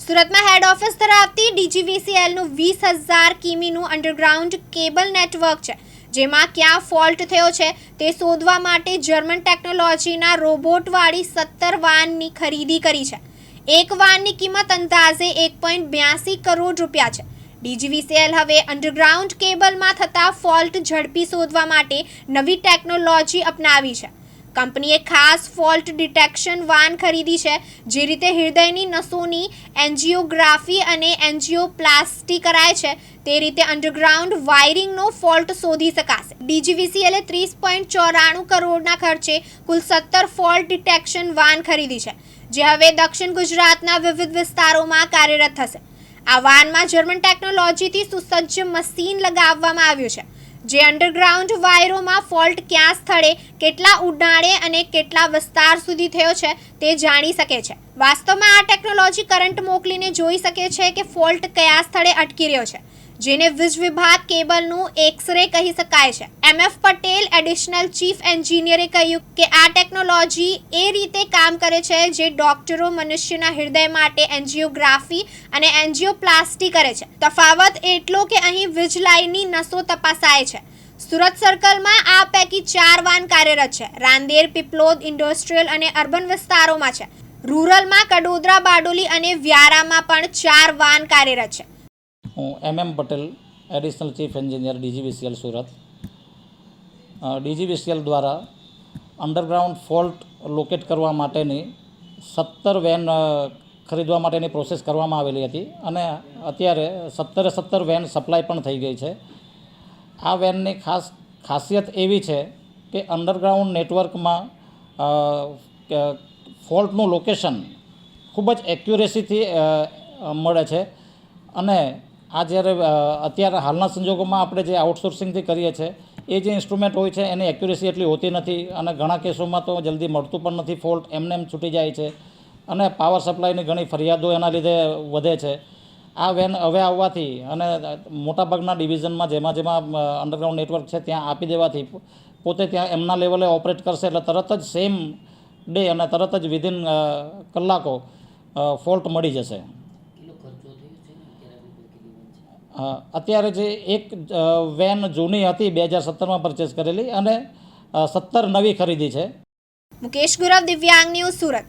સુરતમાં હેડ ઓફિસ ધરાવતી ડીજીવીસીએલનું વીસ હજાર કિમીનું અંડરગ્રાઉન્ડ કેબલ નેટવર્ક છે, જેમાં ક્યાં ફોલ્ટ થયો છે તે શોધવા માટે જર્મન ટેકનોલોજીના રોબોટવાળી સત્તર વાનની ખરીદી કરી છે. એક વાનની કિંમત અંદાજે એક પોઈન્ટ બ્યાસી કરોડ રૂપિયા છે. ડીજીવીસીએલ હવે અંડરગ્રાઉન્ડ કેબલમાં થતા ફોલ્ટ ઝડપી શોધવા માટે નવી ટેકનોલોજી અપનાવી છે. કંપનીએ ખાસ ફોલ્ટ ડિટેક્શન વાન ખરીદી છે, જે રીતે હૃદયની નસોની એન્જિયોગ્રાફી અને એન્જિયોપ્લાસ્ટી કરાય છે, તે રીતે અંડરગ્રાઉન્ડ વાયરિંગનો ફોલ્ટ શોધી શકાશે. ડીજીવીસીએલે ત્રીસ પોઈન્ટ ચોરાણું કરોડના ખર્ચે કુલ સત્તર ફોલ્ટ ડિટેક્શન વાન ખરીદી છે, જે હવે દક્ષિણ ગુજરાતના વિવિધ વિસ્તારોમાં કાર્યરત થશે. આ વાનમાં જર્મન ટેકનોલોજીથી સુસજ્જ મશીન લગાવવામાં આવ્યું છે. જે અંડરગ્રાઉન્ડ વાયરોમાં ફોલ્ટ ક્યાં સ્થળે, કેટલા ઉડાણે અને કેટલા વિસ્તાર સુધી થયો છે તે જાણી શકે છે. વાસ્તવમાં આ ટેકનોલોજી કરંટ મોકલીને જોઈ શકે છે કે ફોલ્ટ કયા સ્થળે અટકી રહ્યો છે. જેને વીજ વિભાગ કેબલનું એક્સરે કહી શકાય છે. M F Patel additional chief એન્જિનિયરે કહ્યું કે આ ટેકનોલોજી એ રીતે કામ કરે છે જે ડોક્ટરો મનુષ્યના હૃદય માટે એન્જિયોગ્રાફી અને એન્જિયોપ્લાસ્ટી કરે છે. તફાવત એટલો કે અહીં વીજ લાઇનની નસો તપાસાય છે. સુરત સર્કલમાં આ પૈકી ચાર વાન કાર્યરત છે. રાંદેર, પીપલોદ ઇન્ડસ્ટ્રીયલ અને અર્બન વિસ્તારોમાં છે. રૂરલમાં, કડોદરા, બારડોલી અને વ્યારામાં પણ ચાર વાન કાર્યરત છે. હું M M Patel additional chief engineer DGVCL Surat. DGVCL દ્વારા અંડરગ્રાઉન્ડ ફોલ્ટ લોકેટ કરવા માટેની સત્તર વેન ખરીદવા માટેની પ્રોસેસ કરવામાં આવેલી હતી અને અત્યારે સત્તરે સત્તર વેન સપ્લાય પણ થઈ ગઈ છે. આ વેનની ખાસ, ખાસિયત એવી છે કે અંડરગ્રાઉન્ડ નેટવર્કમાં ફોલ્ટનું લોકેશન ખૂબ જ એક્યુરેસીથી મળે છે અને આ જ્યારે અત્યારે હાલના સંજોગોમાં આપણે જે આઉટસોર્સિંગથી કરીએ છીએ એ જે ઇન્સ્ટ્રુમેન્ટ હોય છે, એની એક્યુરેસી એટલી હોતી નથી અને ઘણા કેસોમાં તો જલ્દી મળતું પણ નથી ફોલ્ટ એમને એમ છૂટી જાય છે અને પાવર સપ્લાયની ઘણી ફરિયાદો એના લીધે વધે છે. આ વેન હવે આવવાથી અને મોટાભાગના ડિવિઝનમાં જેમાં જેમાં અંડરગ્રાઉન્ડ નેટવર્ક છે, ત્યાં આપી દેવાથી પોતે ત્યાં એમના લેવલે ઓપરેટ કરશે એટલે તરત જ સેમ ડે અને તરત જ વિધિન કલાકો ફોલ્ટ મળી જશે. અત્યારે જે એક વેન જૂની હતી બે હજાર સત્તરમાં પરચેસ કરેલી અને સત્તર નવી ખરીદી છે. મુકેશ ગુરવ, દિવ્યાંગ ન્યૂઝ સુરત.